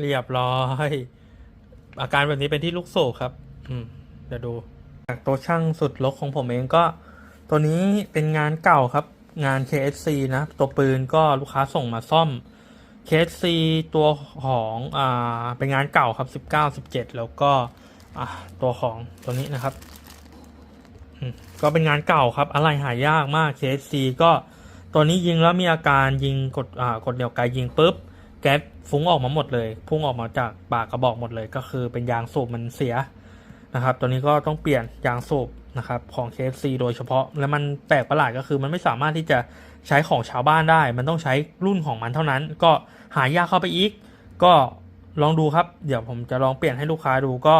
เรียบร้อย อาการแบบนี้เป็นที่ลูกโซ่ครับ อืมเดี๋ยวดูจากตัวช่างสุดลกของผมเองก็ ตัวนี้เป็นงานเก่าครับ งาน KSC นะ ตัวปืนก็ลูกค้าส่งมาซ่อม KSC ตัวของอ่าเป็นงานเก่าครับ 19 17 แล้วก็อ่าตัวของตัวนี้นะครับก็เป็นงานเก่าครับอะไรหายากมาก KSC ก็ตัวนี้ยิงแล้วมีอาการยิงกดอ่ากดเหนี่ยวไกยิงปุ๊บ แก๊สฟุ้งออกมาหมดเลยพุ่งออกมาจากปากกระบอกหมดเลย ก็คือเป็นยางสูบมันเสียนะครับตัวนี้ก็ต้องเปลี่ยนยางสูบนะครับของ KFC โดยเฉพาะ แล้วมันแปลกประหลาดก็คือมันไม่สามารถที่จะใช้ของชาวบ้านได้ มันต้องใช้รุ่นของมันเท่านั้น ก็หายากเข้าไปอีก ก็ลองดูครับ เดี๋ยวผมจะลองเปลี่ยนให้ลูกค้าดูก็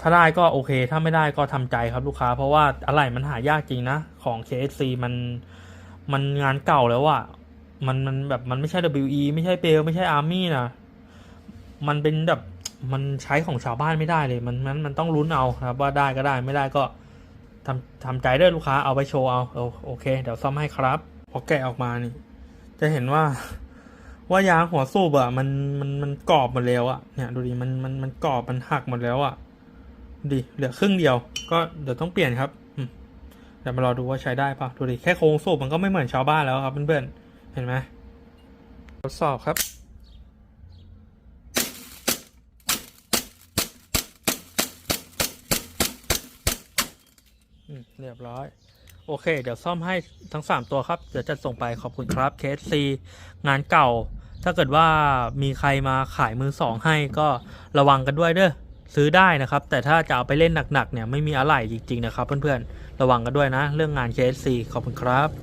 ถ้าได้ก็โอเค ถ้าไม่ได้ก็ทำใจครับลูกค้า เพราะว่าอะไรมันหายากจริงนะ ของ KFC มันมันงานเก่าแล้วอะ มันมันแบบมันไม่ใช่ WE ไม่ใช่เบลไม่ใช่อาร์มี่นะมันเป็นแบบมันใช้ของชาวบ้านไม่ได้เลย มันมันมันต้องลุ้นเอาครับ ว่าได้ก็ได้ไม่ได้ก็ทำทำใจเด้ลูกค้าเอาไปโชว์เอาโอโอเค เดี๋ยวซ่อมให้ครับพอแกะออกมานี่ จะเห็นว่าว่ายางหัวสูบอะมันมันมันกรอบหมดแล้วอะเนี่ยดูดิมันมันมันกรอบมันหักหมดแล้วอะดูดิเหลือครึ่งเดียว ก็เดี๋ยวต้องเปลี่ยนครับเดี๋ยวมารอดูว่าใช้ได้ปะดูดิแค่โครงสูบมันก็ไม่เหมือนชาวบ้านแล้วครับเพื่อนๆ เห็นไหมทดสอบครับ เรียบร้อย โอเค เดี๋ยวซ่อมให้ทั้ง 3 ตัวครับ เดี๋ยวจะส่งไปขอบคุณครับ KSC งานเก่า ถ้าเกิดว่ามีใครมาขายมือสองให้ก็ระวังกันด้วยเด้อซื้อได้นะครับ แต่ถ้าจะเอาไปเล่นหนักๆเนี่ยไม่มีอะไรจริงๆนะครับ เพื่อนๆ ระวังกันด้วยนะ เรื่องงาน KSC ขอบคุณครับ